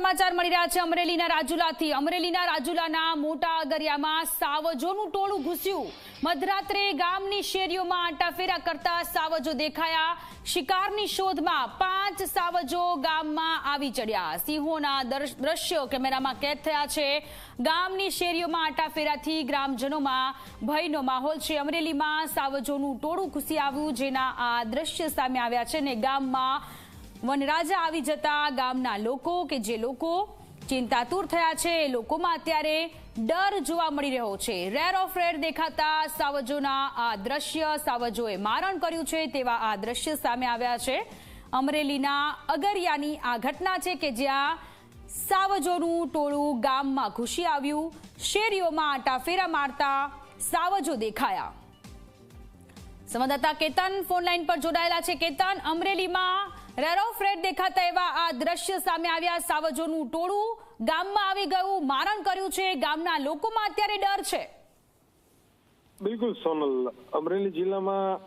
સમાચાર મળી રહ્યા છે અમરેલીના રાજુલાથી. અમરેલીના રાજુલાના મોટા અગરિયામાં સાવજોનું ટોળું ઘૂસ્યું. મધરાત્રે ગામની શેરીઓમાં આંટાફેરા કરતા સાવજો દેખાયા. શિકારની શોધમાં પાંચ સાવજો ગામમાં આવી ચડ્યા. સિંહોના દર- દ્રશ્યો કેમેરામાં કેદ થયા છે. ગામની શેરીઓમાં આંટાફેરાથી ગ્રામજનોમાં ભયનો માહોલ છે. અમરેલીમાં સાવજોનું ટોળું ઘૂસી આવ્યું, જેના આ દ્રશ્ય સામે આવ્યા છે ને ગામમાં વનરાજા આવી જતા ગામના લોકો કે જે લોકો ચિંતાતુર થયા છે, એ લોકોમાં અત્યારે ડર જોવા મળી રહ્યો છે. રેર ઓફ રેર દેખાતા સાવજોના આ દ્રશ્ય, સાવજોએ મારણ કર્યું છે તેવા આ દ્રશ્ય સામે આવ્યા છે. અમરેલીના અગરિયાની આ ઘટના છે કે જ્યાં સાવજોનું ટોળું ગામમાં ઘૂસી આવ્યું. શેરીઓમાં આંટાફેરા મારતા સાવજો દેખાયા. સંવાદદાતા કેતન ફોનલાઈન પર જોડાયેલા છે. કેતન, અમરેલીમાં રેર ઓફ રેડ દેખાતા એવા આ દ્રશ્ય સામે આવ્યા સાવજોનું ટોળું. ગામમાં આવી ગયું મારણ કર્યું છે. ગામના લોકોમાં અત્યારે ડર છે. બિલકુલ, સોનલ. અમરેલી જિલ્લામાં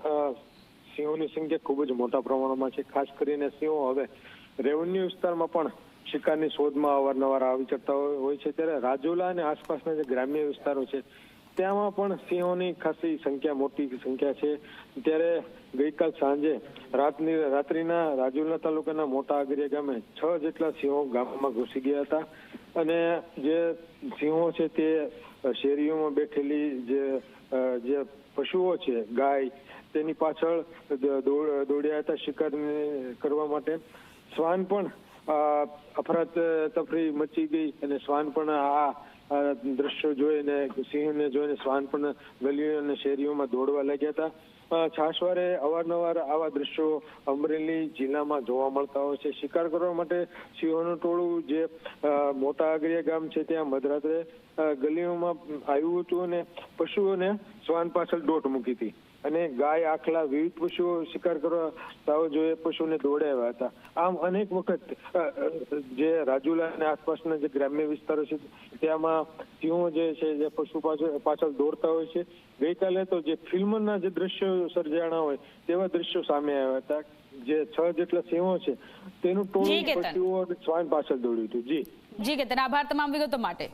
સિંહોની સંખ્યા ખૂબ જ મોટા પ્રમાણમાં છે. ખાસ કરીને સિંહો હવે રેવન્યુ વિસ્તારમાં પણ શિકારની શોધમાં અવારનવાર આવી હોય હોય છે. ત્યારે રાજુલા અને આસપાસના જે ગ્રામ્ય વિસ્તારો છે ત્યાંમાં પણ સિંહોની ખાસી સંખ્યા, મોટી સંખ્યા છે. ત્યારે ગઈકાલ સાંજે રાતની, રાત્રિના રાજુલા તાલુકાના મોટા આગરિયા ગામે છ જેટલા સિંહો ગામમાં ઘૂસી ગયા હતા. અને જે સિંહો છે તે શેરીઓમાં બેઠેલી જે જે પશુઓ છે, ગાય, તેની પાછળ દોડ- દોડ્યા હતા શિકાર કરવા માટે. શ્વાન પણ અફરાત તફરી મચી ગઈ અને શ્વાન પણ આ આ દ્રશ્યો જોઈને, સિંહને જોઈને, શ્વાન પણ ગલીઓ અને શેરીઓમાં દોડવા લાગ્યા હતા. છાસવારે અવારનવાર આવા દ્રશ્યો અમરેલી જિલ્લામાં જોવા મળતા હોય છે. શિકાર કરવા માટે સિંહોનું ટોળું જે મોટા આગરિયા ગામ છે, ત્યાં મધરાત્રે ગલીઓમાં આવ્યું હતું અને પશુઓને શ્વાન પાછળ દોટ મૂકી હતી. અને ગાય આખલા વિવિધ પશુઓ શિકાર કરવા સાવજોએ પશુને દોડાવ્યા હતા. આમ અનેક વખત જે રાજુલા અને આસપાસના જે ગ્રામ્ય વિસ્તારો છે ત્યાંમાં સિંહો જે છે જે પશુ પાછળ દોડતા હોય છે. ગઈકાલે તો જે ફિલ્મના જે દ્રશ્યો સર્જાણા હોય તેવા દ્રશ્યો સામે આવ્યા હતા. જે છ જેટલા સિંહો છે તેનું ટોળું પશુઓ શ્વાન પાછળ દોડ્યું હતું. જી. જી કે આભાર તમામ વિગતો માટે.